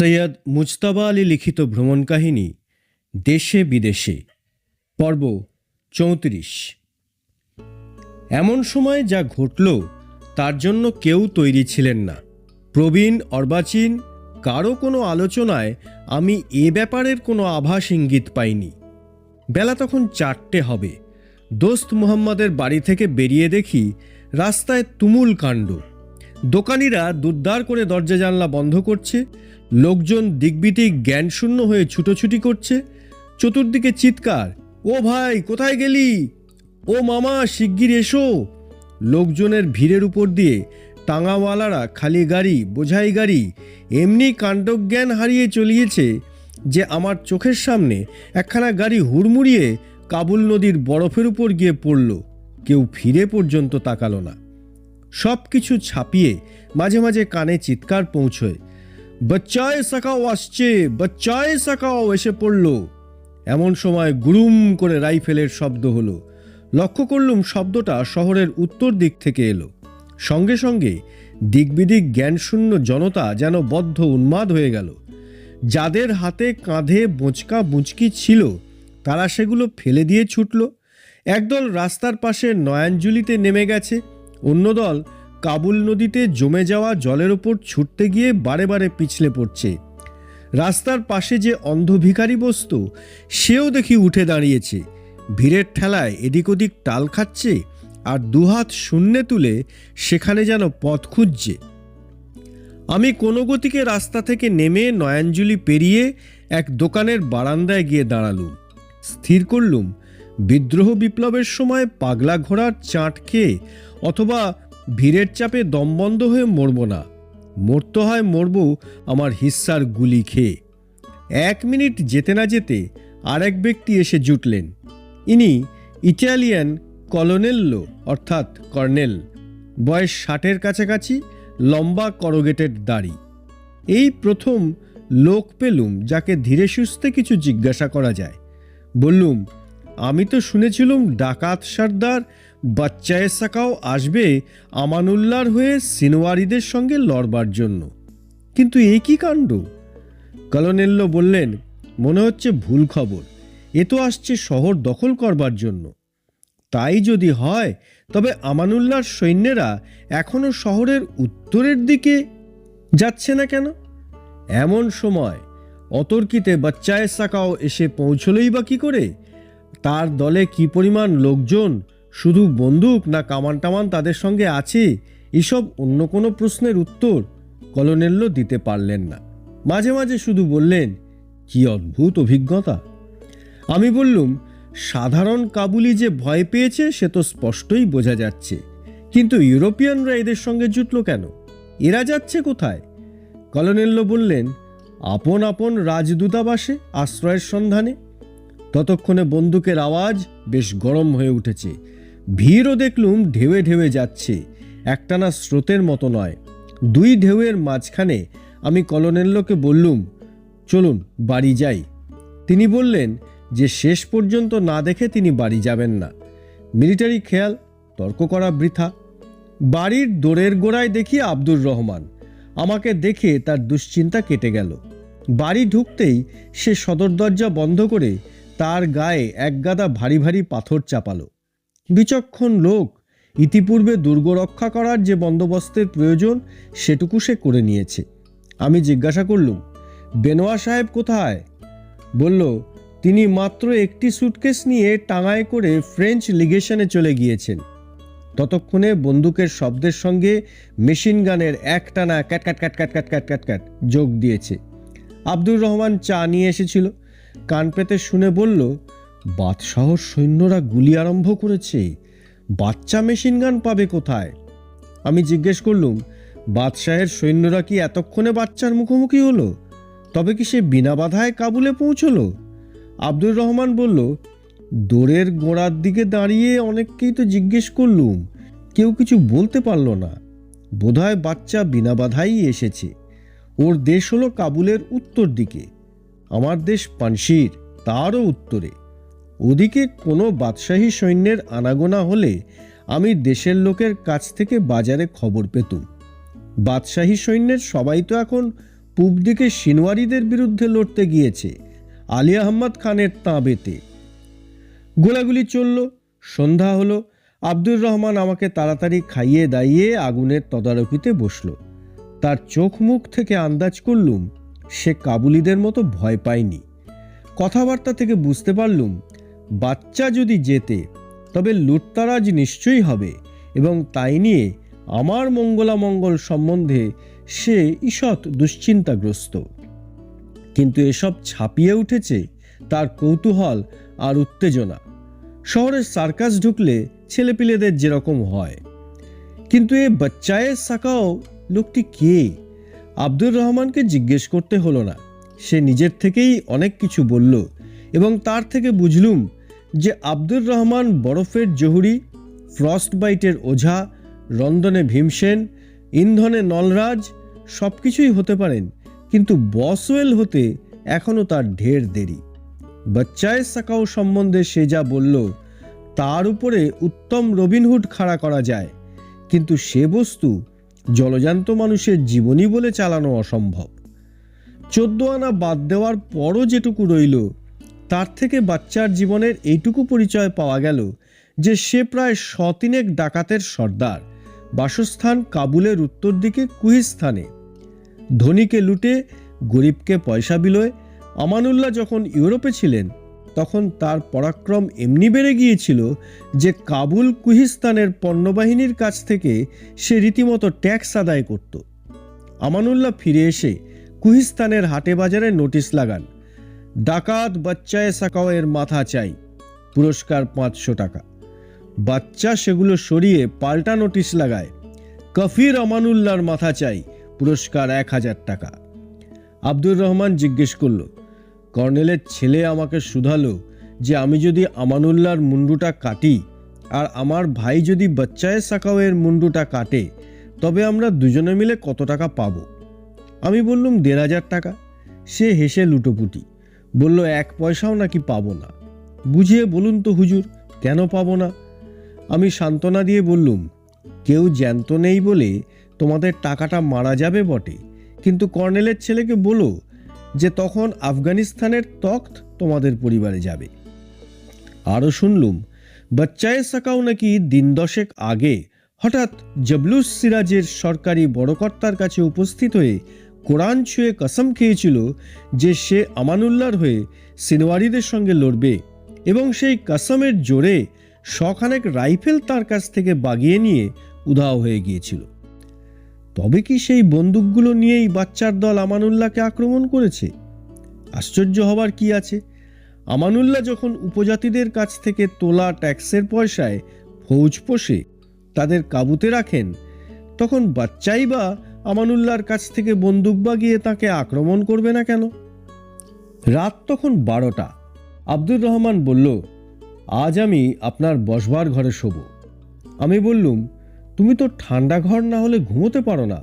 সৈয়দ মুজতাবা আলী লিখিত ভ্রমণ কাহিনী, দেশে বিদেশে, পর্ব চৌত্রিশ। এমন সময় যা ঘটল, তার জন্য কেউ তৈরি ছিলেন না। প্রবীণ, অর্বাচীন কারও কোনো আলোচনায় আমি এ ব্যাপারের কোনো আভাস ইঙ্গিত পাইনি। বেলা তখন চারটে হবে। দোস্ত মুহাম্মদের বাড়ি থেকে বেরিয়ে দেখি রাস্তায় তুমুল কাণ্ড। দোকানিরা দুদ্দার করে দরজা জানলা বন্ধ করছে, লোকজন দিকবিদিক জ্ঞানশূন্য হয়ে ছুটোছুটি করছে, চতুর্দিকে চিৎকার, ও ভাই, কোথায় গেলি? ও মামা, শিগগির এসো। লোকজনের ভিড়ের উপর দিয়ে টাঙাওয়ালারা খালি গাড়ি, বোঝাই গাড়ি, এমনি কাণ্ডজ্ঞান হারিয়ে চলিয়েছে যে আমার চোখের সামনে একখানা গাড়ি হুড়মুড়িয়ে কাবুল নদীর বরফের উপর গিয়ে পড়ল। কেউ ফিরে পর্যন্ত তাকালো না। সব কিছু ছাপিয়ে মাঝে মাঝে কানে চিৎকার পৌঁছয়। বাচ্চায় সাকাও আসছে, বাচ্চায় সাকাও এসে পড়ল। এমন সময় গুরুম করে রাইফেলের শব্দ হলো। লক্ষ্য করলুম শব্দটা শহরের উত্তর দিক থেকে এলো। সঙ্গে সঙ্গে দিকবিদিক জ্ঞানশূন্য জনতা যেন বদ্ধ উন্মাদ হয়ে গেল। যাদের হাতে কাঁধে বোঁচকা বুঁচকি ছিল, তারা সেগুলো ফেলে দিয়ে ছুটল। একদল রাস্তার পাশে নয়াঞ্জুলিতে নেমে গেছে। অন্য দল কাবুল নদীতে জমে যাওয়া জলের ওপর ছুটতে গিয়ে বারে বারে পিছলে পড়ছে। রাস্তার পাশে যে অন্ধ ভিখারি বসত, সেও দেখি উঠে দাঁড়িয়েছে। ভিড়ের ঠেলায় এদিক ওদিক টাল খাচ্ছে আর দুহাত শূন্যে তুলে সেখানে যেন পথ খুঁজছে। আমি কোনো গতিকে রাস্তা থেকে নেমে নয়াঞ্জলি পেরিয়ে এক দোকানের বারান্দায় গিয়ে দাঁড়ালুম। স্থির করলুম বিদ্রোহ বিপ্লবের সময় পাগলা ঘোড়ার চাঁট খেয়ে অথবা ভিড়ের চাপে দমবন্ধ হয়ে মরব না। মরতে হয় মরব আমার হিস্সার গুলি খেয়ে। এক মিনিট যেতে না যেতে আরেক ব্যক্তি এসে জুটলেন। ইনি ইটালিয়ান কলোনেল্লো, অর্থাৎ কর্নেল। বয়স ষাটের কাছাকাছি, লম্বা করগেটের দাড়ি। এই প্রথম লোক পেলুম যাকে ধীরে সুস্থে কিছু জিজ্ঞাসা করা যায়। বললুম আমি তো শুনেছিলুম ডাকাত সর্দার বাচ্চায়ে সাকাও আসবে আমানুল্লার হয়ে সিনোয়ারিদের সঙ্গে লড়বার জন্য। কিন্তু এই কি কাণ্ড? কলোনেল্লো বললেন, মনে হচ্ছে ভুল খবর। এ তো আসছে শহর দখল করবার জন্য। তাই যদি হয়, তবে আমানুল্লার সৈন্যেরা এখনও শহরের উত্তরের দিকে যাচ্ছে না কেন? এমন সময় অতর্কিতে বাচ্চায় সাকাও এসে পৌঁছলই বা কি করে? তার দলে কি পরিমাণ লোকজন? শুধু বন্দুক না কামান টামান তাদের সঙ্গে আছে? এসব অন্য কোনো প্রশ্নের উত্তর কলোনেল্লো দিতে পারলেন না। মাঝে মাঝে শুধু বললেন, কি অদ্ভুত অভিজ্ঞতা। আমি বললুম, সাধারণ কাবুলি যে ভয় পেয়েছে, সে তো স্পষ্টই বোঝা যাচ্ছে। কিন্তু ইউরোপিয়ানরা এদের সঙ্গে জুটল কেন? এরা যাচ্ছে কোথায়? কলোনেল্লো বললেন, আপন আপন রাজদূতাবাসে আশ্রয়ের সন্ধানে। ততক্ষণে বন্দুকের আওয়াজ বেশ গরম হয়ে উঠেছে। ভিড়ও দেখলুম ঢেউয়ে ঢেউয়ে যাচ্ছে। একটানা স্রোতের মতো নয়। দুই ঢেউয়ের মাঝখানে আমি কলোনেল্লোকে বললুম, চলুন, বাড়ি যাই। তিনি বললেন যে শেষ পর্যন্ত না দেখে তিনি বাড়ি যাবেন না। মিলিটারি খেয়াল, তর্ক করা বৃথা। বাড়ির দোরের গোড়ায় দেখি আব্দুর রহমান। আমাকে দেখে তার দুশ্চিন্তা কেটে গেল। বাড়ি ঢুকতেই সে সদর দরজা বন্ধ করে তার গায়ে একগাদা ভারী ভারী পাথর চাপালো। বিচক্ষণ লোক ইতিপূর্বে দুর্গ রক্ষা করার যে বন্দোবস্তের প্রয়োজন সেটুকু সে করে নিয়েছে। আমি জিজ্ঞাসা করলুম, বেনোয়া সাহেব কোথায়? বলল, তিনি মাত্র একটি সুটকেস নিয়ে টাঙায় করে ফ্রেঞ্চ লিগেশনে চলে গিয়েছেন। ততক্ষণে বন্দুকের শব্দের সঙ্গে মেশিন গানের একটানা ক্যাট ক্যাট ক্যাট ক্যাট ক্যাট ক্যাট ক্যাট ক্যাট যোগ দিয়েছে। আব্দুর রহমান চা নিয়ে এসেছিল। কান পেতে শুনে বলল বাদশাহর সৈন্যরা গুলি আরম্ভ করেছে। বাচ্চা মেশিন গান পাবে কোথায়? আমি জিজ্ঞেস করলুম, বাদশাহের সৈন্যরা কি এতক্ষণে বাচ্চার মুখোমুখি হলো? তবে কি সে বিনা বাধায় কাবুলে পৌঁছলো? আব্দুর রহমান বলল, দোরের গোড়ার দিকে দাঁড়িয়ে অনেককেই তো জিজ্ঞেস করলুম। কেউ কিছু বলতে পারল না। বোধহয় বাচ্চা বিনা বাধাই এসেছে। ওর দেশ হলো কাবুলের উত্তর দিকে। আমার দেশ পানশির তারও উত্তরে। ওদিকে কোনো বাদশাহী সৈন্যের আনাগোনা হলে আমি দেশের লোকের কাছ থেকে বাজারে খবর পেতুম। বাদশাহী সৈন্যের সবাই তো এখন পূব দিকে সিনওয়ারিদের বিরুদ্ধে লড়তে গিয়েছে, আলী আহমদ খানের তাঁবেতে। গোলাগুলি চলল, সন্ধ্যা হলো, আব্দুর রহমান আমাকে তাড়াতাড়ি খাইয়ে দাইয়ে আগুনের তদারকিতে বসল। তার চোখ মুখ থেকে আন্দাজ করলুম সে কাবুলিদের মতো ভয় পায়নি। কথাবার্তা থেকে বুঝতে পারলুম, বাচ্চা যদি যেতে তবে লুটতারাজ নিশ্চয়ই হবে এবং তাই নিয়ে আমার মঙ্গলামঙ্গল সম্বন্ধে সে ঈষৎ দুশ্চিন্তাগ্রস্ত। কিন্তু এসব ছাপিয়ে উঠেছে তার কৌতূহল আর উত্তেজনা। শহরের সার্কাস ঢুকলে ছেলেপিলেদের যেরকম হয়। কিন্তু এ বাচ্চায়ের সাকাও লোকটি কে? আব্দুর রহমানকে জিজ্ঞেস করতে হলো না। সে নিজের থেকেই অনেক কিছু বলল এবং তার থেকে বুঝলুম যে আব্দুর রহমান বরফের জহুরি ফ্রস্ট বাইটের ওঝা, রন্ধনে ভীমসেন, ইন্ধনে নলরাজ সব কিছুই হতে পারেন, কিন্তু বসওয়েল হতে এখনও তার ঢের দেরি। বাচ্চায় সাকাও সম্বন্ধে সে যা বলল, তার উপরে উত্তম রবিনহুড খাড়া করা যায়, কিন্তু সে বস্তু জলজান্ত মানুষের জীবনী বলে চালানো অসম্ভব। চোদ্দ আনা বাদ দেওয়ার পরও যেটুকু রইল, তার থেকে বাচ্চার জীবনের এইটুকু পরিচয় পাওয়া গেল যে সে প্রায় শতিনেক ডাকাতের সর্দার, বাসস্থান কাবুলের উত্তর দিকে কুহিস্থানে। ধনীকে লুটে, গরিবকে পয়সা বিলয়, আমানুল্লাহ যখন ইউরোপে ছিলেন তখন তার পরাক্রম এমনি বেড়ে গিয়েছিল যে কাবুল কুহিস্তানের পণ্যবাহিনীর কাছ থেকে সে রীতিমতো ট্যাক্স আদায় করত। আমানুল্লাহ ফিরে এসে কুহিস্তানের হাটে বাজারে নোটিশ লাগান, ডাকাত বাচ্চায় সাকাওয়ের মাথা চাই, পুরস্কার পাঁচশো টাকা। বাচ্চা সেগুলো সরিয়ে পাল্টা নোটিশ লাগায়, কফির আমানুল্লাহর মাথা চাই, পুরস্কার এক হাজার টাকা। আব্দুর রহমান জিজ্ঞেস করল কর্নেলের ছেলে আমাকে শুধালো যে আমি যদি আমানুল্লাহর মুন্ডুটা কাটি আর আমার ভাই যদি বাচ্চায় সাকাওয়ের মুন্ডুটা কাটে, তবে আমরা দুজনে মিলে কত টাকা পাবো? আমি বললুম, দেড় হাজার টাকা। সে হেসে লুটোপুটি। বলল, এক পয়সাও নাকি পাবো না। বুঝিয়ে বলুন তো হুজুর, কেন পাবো না? আমি সান্ত্বনা দিয়ে বললুম, কেউ জ্যান্ত নেই বলে তোমাদের টাকাটা মারা যাবে বটে। কিন্তু কর্নেলের ছেলেকে বলো যে তখন আফগানিস্তানের তখ্ত তোমাদের পরিবারে যাবে। আরও শুনলুম, বাচ্চায় সাকাও নাকি দিন দশেক আগে হঠাৎ জবলুস সিরাজের সরকারি বড়কর্তার কাছে উপস্থিত হয়ে কোরআন ছুঁয়ে কসম খেয়েছিল যে সে আমানুল্লাহর হয়ে সিনওয়ারিদের সঙ্গে লড়বে এবং সেই কসমের জোরে শখানেক রাইফেল তার কাছ থেকে বাগিয়ে নিয়ে উধাও হয়ে গিয়েছিল। তবে কি সেই বন্দুকগুলো নিয়েই বাচ্চার দল আমানুল্লাহকে আক্রমণ করেছে? আশ্চর্য হবার কি আছে? আমানুল্লাহ যখন উপজাতিদের কাছ থেকে তোলা ট্যাক্সের পয়সায় ফৌজ পোষে, তাদের কাবুতে রাখেন, তখন বাচ্চাই বা আমানুল্লাহর কাছ থেকে বন্দুক বাগিয়ে তাকে আক্রমণ করবে না কেন? রাত তখন বারোটা। আব্দুর রহমান বলল, আজ আমি আপনার বসবার ঘরে শোব। আমি বললুম তুমি তো ঠান্ডা ঘর না হলে ঘুমোতে পারো না।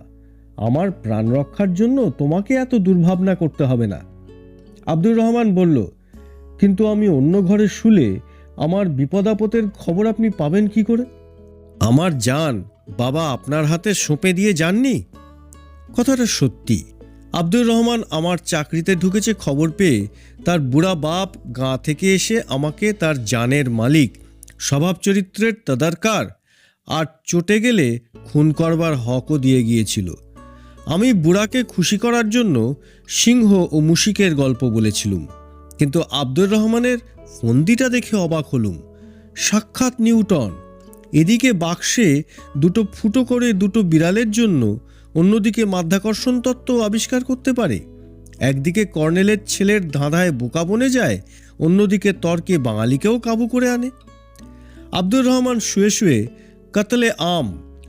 আমার প্রাণ রক্ষার জন্য তোমাকে এত দুর্ভাবনা করতে হবে না। আব্দুর রহমান বলল, কিন্তু আমি অন্য ঘরে শুলে আমার বিপদাপতের খবর আপনি পাবেন কি করে? আমার জান বাবা আপনার হাতে সঁপে দিয়ে যাননি? কথাটা সত্যি। আব্দুর রহমান আমার চাকরিতে ঢুকেছে খবর পেয়ে তার বুড়া বাপ গাঁ থেকে এসে আমাকে তার জানের মালিক স্বভাব চরিত্রের তদারকার আর চটে গেলে খুন করবার হকও দিয়ে গিয়েছিল। আমি বুড়াকে খুশি করার জন্য সিংহ ও মুশিকের গল্প বলেছিলুম। কিন্তু আব্দুর রহমানের ফন্দিটা দেখে অবাক হলুম। সাক্ষাৎ নিউটন। এদিকে বাক্সে দুটো ফুটো করে দুটো বিড়ালের জন্য অন্যদিকে মাধ্যাকর্ষণ তত্ত্ব আবিষ্কার করতে পারে। একদিকে কর্নেলের ছেলের ধাঁধায় বোকা বনে যায়, অন্যদিকে তর্কে বাঙালিকেও কাবু করে আনে। আব্দুর রহমান শুয়ে শুয়ে কাতলে আম,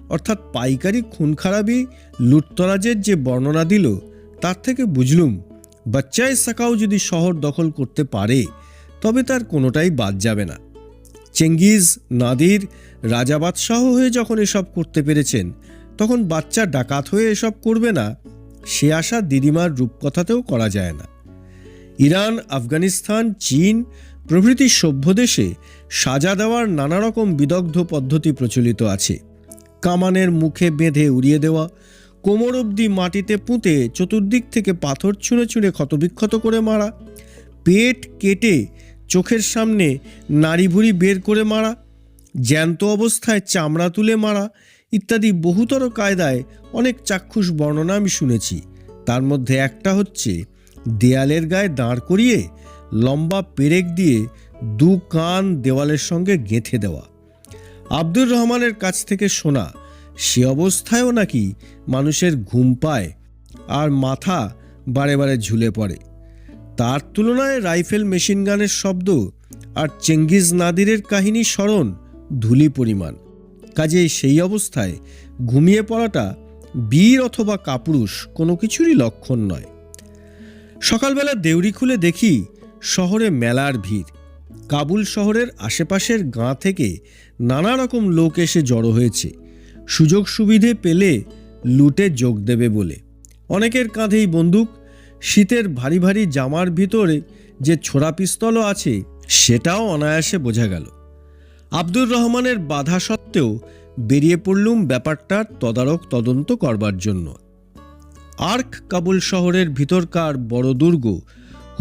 অর্থাৎ পাইকারি খুন খারাপি লুটতরাজের যে বর্ণনা দিল, তার থেকে বুঝলুম, বাচ্চায় সাকাও যদি শহর দখল করতে পারে, তবে তার কোনোটাই বাদ যাবে না। চেঙ্গিজ, নাদির, রাজা বাদশাহ হয়ে যখন এসব করতে পেরেছেন, তখন বাচ্চা ডাকাত হয়ে এসব করবে না, সে আশা দিদিমার রূপকথাতেও করা যায় না। ইরান, আফগানিস্তান, চীন প্রভৃতি সভ্য দেশে সাজা দেওয়ার নানা রকম বিদগ্ধ পদ্ধতি প্রচলিত আছে। কামানের মুখে বেঁধে উড়িয়ে দেওয়া, কোমর অবধি মাটিতে পুঁতে চতুর্দিক থেকে পাথর ছুঁড়ে ছুঁড়ে ক্ষতবিক্ষত করে মারা, পেট কেটে চোখের সামনে নাড়িভুড়ি বের করে মারা, জ্যান্ত অবস্থায় চামড়া তুলে মারা ইত্যাদি বহুতর কায়দায় অনেক চাক্ষুষ বর্ণনা আমি শুনেছি। তার মধ্যে একটা হচ্ছে, দেয়ালের গায়ে দাঁড় করিয়ে লম্বা পেরেক দিয়ে দু কান দেওয়ালের সঙ্গে গেঁথে দেওয়া। আব্দুর রহমানের কাছ থেকে শোনা, সে অবস্থায়ও নাকি মানুষের ঘুম পায় আর মাথা বারে বারে ঝুলে পড়ে। তার তুলনায় রাইফেল মেশিন গানের শব্দ আর চেঙ্গিজ নাদিরের কাহিনী স্মরণ ধুলি পরিমাণ। কাজেই সেই অবস্থায় ঘুমিয়ে পড়াটা বীর অথবা কাপুরুষ কোনো কিছুরই লক্ষণ নয়। সকালবেলা দেউরি খুলে দেখি শহরে মেলার ভিড়। কাবুল শহরের আশেপাশের গাঁ থেকে নানা রকম লোক এসে জড়ো হয়েছে। সুযোগ সুবিধে পেলে লুটে যোগ দেবে বলে। অনেকের কাঁধেই বন্দুক, শীতের ভারী ভারী জামার ভিতরে যে ছোড়া পিস্তলও আছে, সেটাও অনায়াসে বোঝা গেল। আব্দুর রহমানের বাধা সত্ত্বেও বেরিয়ে পড়লুম ব্যাপারটার তদারক তদন্ত করবার জন্য। আর্ক কাবুল শহরের ভিতরকার বড় দুর্গ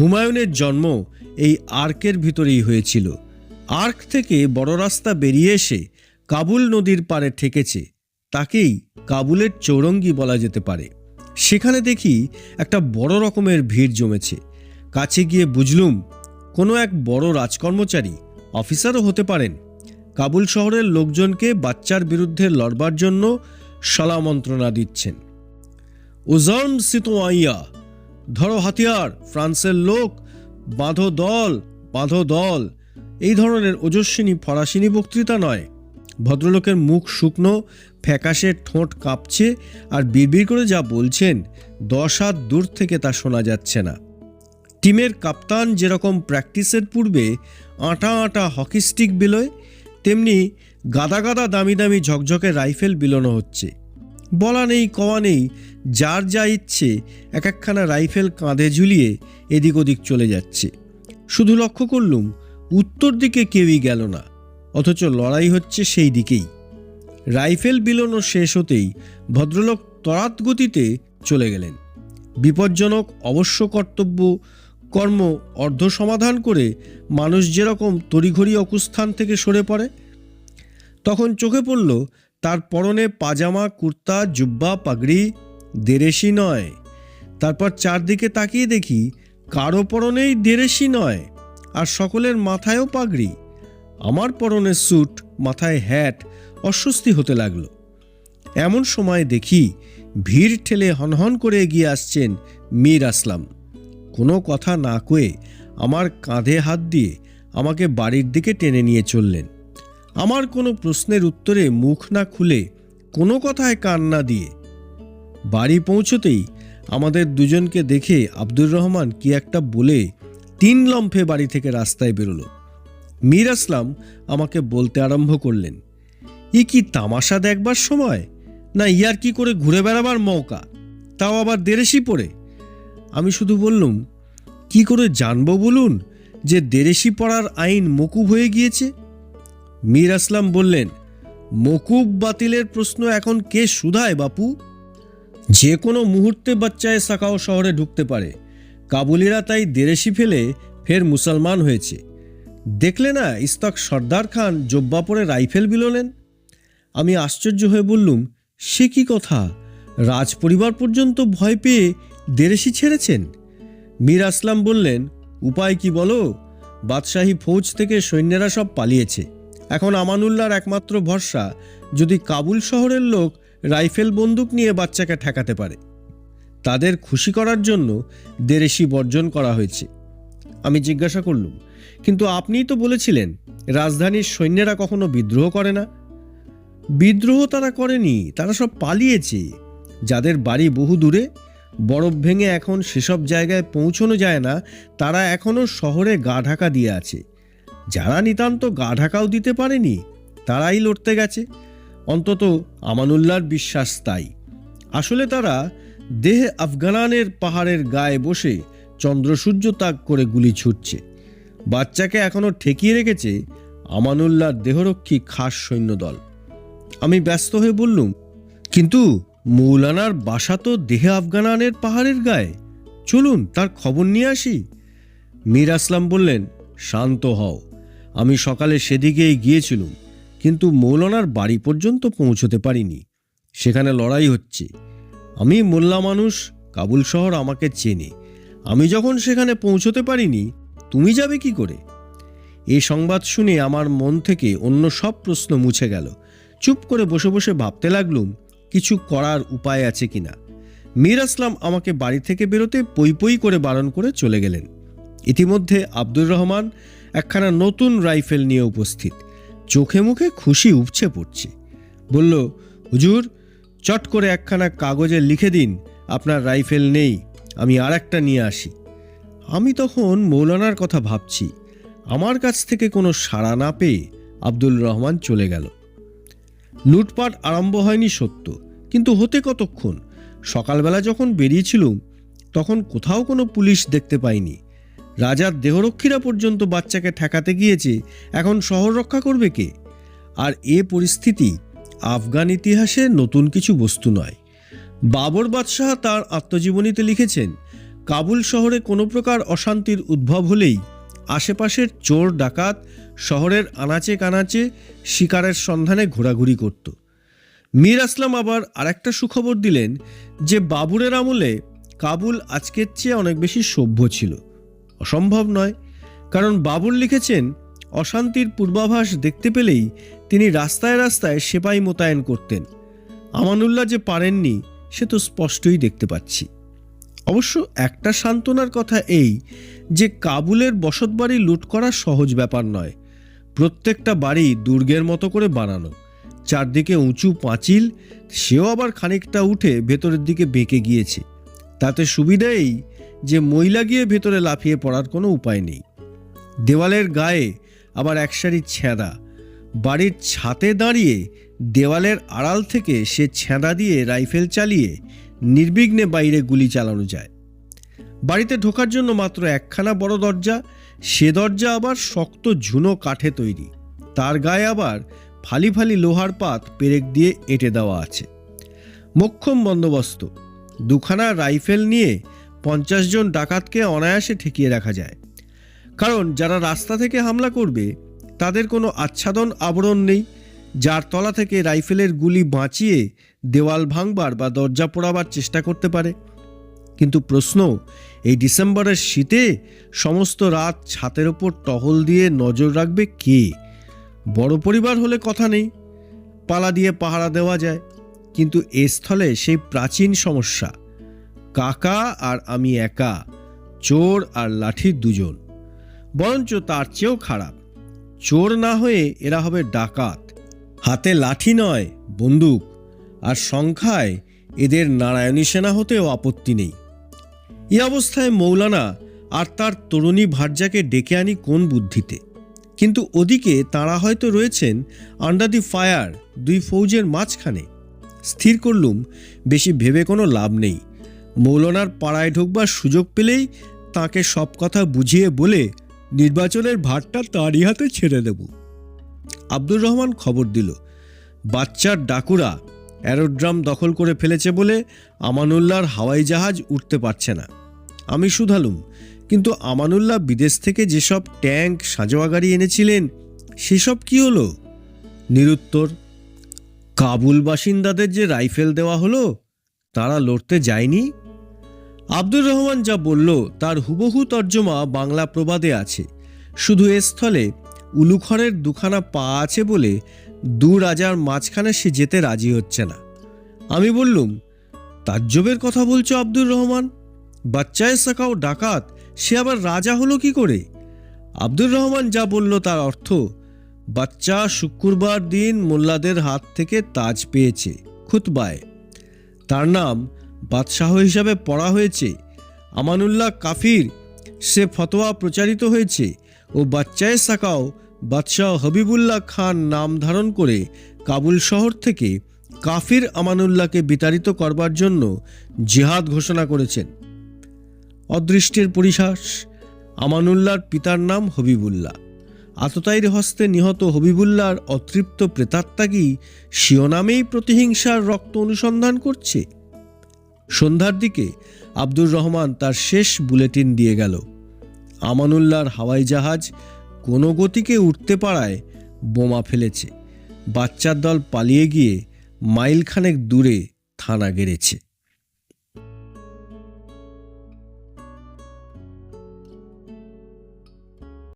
হুমায়ুনের জন্ম এই আর্কের ভিতরেই হয়েছিল। আর্ক থেকে বড় রাস্তা বেরিয়ে এসে কাবুল নদীর পারে ঠেকেছে। তাকেই কাবুলের চৌরঙ্গি বলা যেতে পারে। সেখানে দেখি একটা বড় রকমের ভিড় জমেছে। কাছে গিয়ে বুঝলুম, কোনো এক বড় রাজকর্মচারী অফিসারও হতে পারেন। কাবুল শহরের লোকজনকে বাচ্চার বিরুদ্ধে লড়বার জন্য সলা মন্ত্রণা দিচ্ছেন। উজন সিতোয়াইয়া ধরো হাতিয়ার, ফ্রান্সের লোক, বাঁধো দল বাঁধো দল। এই ধরনের ওজস্বিনী ফরাসিনী বক্তৃতা নয়। ভদ্রলোকের মুখ শুকনো, ফ্যাকাশে ঠোঁট কাঁপছে আর বিড়বিড় করে যা বলছেন, দশ হাত দূর থেকে তা শোনা যাচ্ছে না। টিমের কাপ্তান যেরকম প্র্যাকটিসের পূর্বে আটা আটা হকি স্টিক বিলোয়, তেমনি গাদা গাদা দামি দামি ঝকঝকে রাইফেল বিলোনো হচ্ছে। বলা নেই, কওয়া নেই। যার যা ইচ্ছে, এক একখানা রাইফেল কাঁধে ঝুলিয়ে এদিক ওদিক চলে যাচ্ছে। শুধু লক্ষ্য করলুম, উত্তর দিকে কেউই গেল না, অথচ লড়াই হচ্ছে সেই দিকেই। রাইফেল বিলোনো শেষ হতেই ভদ্রলোক তরাত গতিতে চলে গেলেন। বিপজ্জনক অবশ্য কর্তব্য, কর্ম অর্ধ সমাধান করে মানুষ যেরকম তড়িঘড়ি অকুস্থান থেকে সরে পড়ে, তখন চোখে পড়ল তার পরনে পাজামা, কুর্তা, জুব্বা, পাগড়ি দেরেশি নয়। তারপর চারদিকে তাকিয়ে দেখি কারও পরনেই দেরেশি নয় আর সকলের মাথায়ও পাগড়ি। আমার পরনে স্যুট মাথায় হ্যাট অস্বস্তি হতে লাগল। এমন সময় দেখি ভিড় ঠেলে হনহন করে এগিয়ে আসছেন মীর আসলাম। কোনো কথা না কয়ে আমার কাঁধে হাত দিয়ে আমাকে বাড়ির দিকে টেনে নিয়ে চললেন। আমার কোনো প্রশ্নের উত্তরে মুখ না খুলে কোনো কথায় কান না দিয়ে বাড়ি পৌঁছতেই আমাদের দুজনকে দেখে আব্দুর রহমান কি একটা বলে তিন লম্ফে বাড়ি থেকে রাস্তায় বেরোলো। মীর আসলাম আমাকে বলতে আরম্ভ করলেন, ই কি তামাশা দেখবার সময়? না ইয়ার কি করে ঘুরে বেড়াবার মৌকা? তাও আবার দেরেশি পড়ে আমি শুধু বললুম, কি করে জানব বলুন যে দেরেশি পড়ার আইন মকুব হয়ে গিয়েছে? মীর আসলাম বললেন, মকুব বাতিলের প্রশ্ন এখন কে শুধায় বাপু? যে কোনো মুহূর্তে বাচ্চায় সাকাও শহরে ঢুকতে পারে। কাবুলিরা তাই দেরেশি ফেলে ফের মুসলমান হয়েছে। দেখলে না ইস্তক সর্দার খান জব্বা পরে রাইফেল বিলোলেন? আমি আশ্চর্য হয়ে বললুম, সে কি কথা? রাজ পরিবার পর্যন্ত ভয় পেয়ে দেরেশি ছেড়েছেন? মীর আসলাম বললেন, উপায় কি বলো? বাদশাহী ফৌজ থেকে সৈন্যেরা সব পালিয়েছে। এখন আমানুল্লাহর একমাত্র ভরসা, যদি কাবুল শহরের লোক রাইফেল বন্দুক নিয়ে বাচ্চাকে ঠেকাতে পারে। তাদের খুশি করার জন্য দেরেশি বর্জন করা হয়েছে। আমি জিজ্ঞাসা করলুম, কিন্তু আপনিই তো বলেছিলেন, রাজধানীর সৈন্যেরা কখনো বিদ্রোহ করে না? বিদ্রোহ তারা করেনি, তারা সব পালিয়েছে। যাদের বাড়ি বহু দূরে, বরফ ভেঙে এখন সেসব জায়গায় পৌঁছানো যায় না, তারা এখনও শহরে গা ঢাকা দিয়ে আছে। যারা নিতান্ত গা ঢাকাও দিতে পারেনি, তারাই লড়তে গেছে। অন্তত আমানুল্লার বিশ্বাস তাই। আসলে তারা দেহে আফগানানের পাহাড়ের গায়ে বসে চন্দ্রসূর্য তাক করে গুলি ছুটছে। বাচ্চাকে এখনও ঠেকিয়ে রেখেছে আমানুল্লাহর দেহরক্ষী খাস সৈন্যদল। আমি ব্যস্ত হয়ে বললুম, কিন্তু মৌলানার বাসা তো দেহে আফগানানের পাহাড়ের গায়ে। চলুন তার খবর নিয়ে আসি। মীর আসলাম বললেন, শান্ত হও। আমি সকালে সেদিকেই গিয়েছিলুম, কিন্তু মৌলানার বাড়ি পর্যন্ত পৌঁছতে পারিনি। সেখানে লড়াই হচ্ছে। আমি মোল্লা মানুষ, কাবুল শহর আমাকে চেনে। আমি যখন সেখানে পৌঁছতে পারিনি, তুমি যাবে কি করে? এই সংবাদ শুনে আমার মন থেকে অন্য সব প্রশ্ন মুছে গেল। চুপ করে বসে বসে ভাবতে লাগলুম, কিছু করার উপায় আছে কিনা। মীর আসলাম আমাকে বাড়ি থেকে বেরোতে পই পই করে বারণ করে চলে গেলেন। ইতিমধ্যে আব্দুর রহমান একখানা নতুন রাইফেল নিয়ে উপস্থিত। চোখে মুখে খুশি উপছে পড়ছে। বলল, হুজুর, চট করে একখানা কাগজে লিখে দিন, আপনার রাইফেল নেই, আমি আর একটা নিয়ে আসি। আমি তখন মৌলানার কথা ভাবছি। আমার কাছ থেকে কোনো সাড়া না পেয়ে আব্দুল রহমান চলে গেল। লুটপাট আরম্ভ হয়নি সত্য, কিন্তু হতে কতক্ষণ? সকালবেলা যখন বেরিয়েছিলুম, তখন কোথাও কোনো পুলিশ দেখতে পাইনি। রাজার দেহরক্ষীরা পর্যন্ত বাচ্চাকে ঠেকাতে গিয়েছে, এখন শহর রক্ষা করবে কে? আর এ পরিস্থিতি আফগান ইতিহাসে নতুন কিছু বস্তু নয়। বাবর বাদশাহ তার আত্মজীবনীতে লিখেছেন, কাবুল শহরে কোনো প্রকার অশান্তির উদ্ভব হলেই আশেপাশের চোর ডাকাত শহরের আনাচে কানাচে শিকারের সন্ধানে ঘোরাঘুরি করত। মীর আসলাম আবার আরেকটা সুখবর দিলেন যে বাবুরের আমলে কাবুল আজকের চেয়ে অনেক বেশি সভ্য ছিল। অসম্ভব নয়। কারণ বাবুল লিখেছেন, অশান্তির পূর্বাভাস দেখতে পেলেই তিনি রাস্তায় রাস্তায় সেপাই মোতায়েন করতেন। আমানুল্লাহ যে পারেননি, সে তো স্পষ্টই দেখতে পাচ্ছি। অবশ্য একটা সান্ত্বনার কথা এই যে, কাবুলের বসতবাড়ি লুট করা সহজ ব্যাপার নয়। প্রত্যেকটা বাড়ি দুর্গের মতো করে বানানো। চারদিকে উঁচু পাঁচিল, সেও আবার খানিকটা উঠে ভেতরের দিকে বেঁকে গিয়েছে। তাতে সুবিধা এই যে মহিলা গিয়ে ভেতরে লাফিয়ে পড়ার কোনো উপায় নেই। দেওয়ালের গায়ে আবার এক একসারি ছেঁদা বাড়ির ছাতে দাঁড়িয়ে দেওয়ালের আড়াল থেকে সে ছেঁদা দিয়ে রাইফেল চালিয়ে নির্বিঘ্নে বাইরে গুলি চালানো যায়। বাড়িতে ঢোকার জন্য মাত্র একখানা বড় দরজা, সে দরজা আবার শক্ত ঝুনো কাঠে তৈরি। তার গায়ে আবার ফালি ফালি লোহার পাত পেরেক দিয়ে এঁটে দেওয়া আছে। মক্ষম বন্দোবস্ত। দুখানা রাইফেল নিয়ে পঞ্চাশ জন ডাকাতকে অনায়াসে ঠেকিয়ে রাখা যায়। কারণ যারা রাস্তা থেকে হামলা করবে, তাদের কোনো আচ্ছাদন আবরণ নেই, যার তলা থেকে রাইফেলের গুলি বাঁচিয়ে দেওয়াল ভাঙবার বা দরজা পোড়াবার চেষ্টা করতে পারে। কিন্তু প্রশ্ন, এই ডিসেম্বরের শীতে সমস্ত রাত ছাতের ওপর টহল দিয়ে নজর রাখবে কে? বড় পরিবার হলে কথা নেই, পালা দিয়ে পাহারা দেওয়া যায়। কিন্তু এ স্থলে সেই প্রাচীন সমস্যা। কাকা আর আমি একা, চোর আর লাঠির দুজন। বরঞ্চ তার চেয়েও খারাপ, চোর না হয়ে এরা হবে ডাকাত। হাতে লাঠি নয়, বন্দুক, আর সংখ্যায় এদের নারায়ণী সেনা হতেও আপত্তি নেই। এ অবস্থায় মৌলানা আর তার তরুণী ভার্যাকে ডেকে আনি কোন বুদ্ধিতে? কিন্তু ওদিকে তাঁরা হয়তো রয়েছেন আন্ডার দি ফায়ার দুই ফৌজের মাঝখানে। স্থির করলুম, বেশি ভেবে কোনো লাভ নেই। মৌলানার পাড়ায় ঢুকবার সুযোগ পেলেই তাকে সব কথা বুঝিয়ে বলে নির্বাচনের ভারটা তারই হাতে ছেড়ে দেব। আব্দুর রহমান খবর দিল, বাচ্চার ডাকুরা অ্যারোড্রাম দখল করে ফেলেছে বলে আমানুল্লাহর হাওয়াই জাহাজ উঠতে পারছে না। আমি শুধালুম, কিন্তু আমানুল্লাহ বিদেশ থেকে যেসব ট্যাঙ্ক, সাজোয়া গাড়ি এনেছিলেন, সেসব কি হলো? নিরুত্তর, কাবুল বাসিন্দাদের যে রাইফেল দেওয়া হলো, তারা লড়তে যায়নি? আব্দুর রহমান যা বলল, তার হুবহু তর্জমা বাংলা প্রবাদে আছে। শুধু এ স্থলে দুখানা পা আছে বলে দু রাজার মাঝখানে সে যেতে রাজি হচ্ছে না। আমি বললুম, তাজ্জবের কথা বলছো আব্দুর রহমান? বাচ্চায় সাকাও ডাকাত, সে আবার রাজা হলো কি করে? আব্দুর রহমান যা বলল তার অর্থ, বাচ্চা শুক্রবার দিন মোল্লাদের হাত থেকে তাজ পেয়েছে, খুতবায়। তার নাম বাদশাহ হিসাবে পড়া হয়েছে। আমানুল্লাহ কাফির সে ফতোয়া প্রচারিত হয়েছে ও বাচ্চায় সাকাও বাদশাহ হবিবুল্লাহ খান নাম ধারণ করে কাবুল শহর থেকে কাফির আমানুল্লাহকে বিতাড়িত করবার জন্য জিহাদ ঘোষণা করেছেন। অদৃষ্টের পরিহাস, আমানুল্লাহর পিতার নাম হবিবুল্লাহ। আততায়ীর হস্তে নিহত হবিবুল্লাহর অতৃপ্ত প্রেতাত্মা কি শিওনামেই প্রতিহিংসার রক্ত অনুসন্ধান করছে। সন্ধ্যার দিকে আব্দুর রহমান তার শেষ বুলেটিন দিয়ে গেল। আমানুল্লাহর হাওয়াই জাহাজ কোনো গতিকে উঠতে পারায় বোমা ফেলেছে। বাচ্চার দল পালিয়ে গিয়ে মাইলখানেক দূরে থানা গেড়েছে।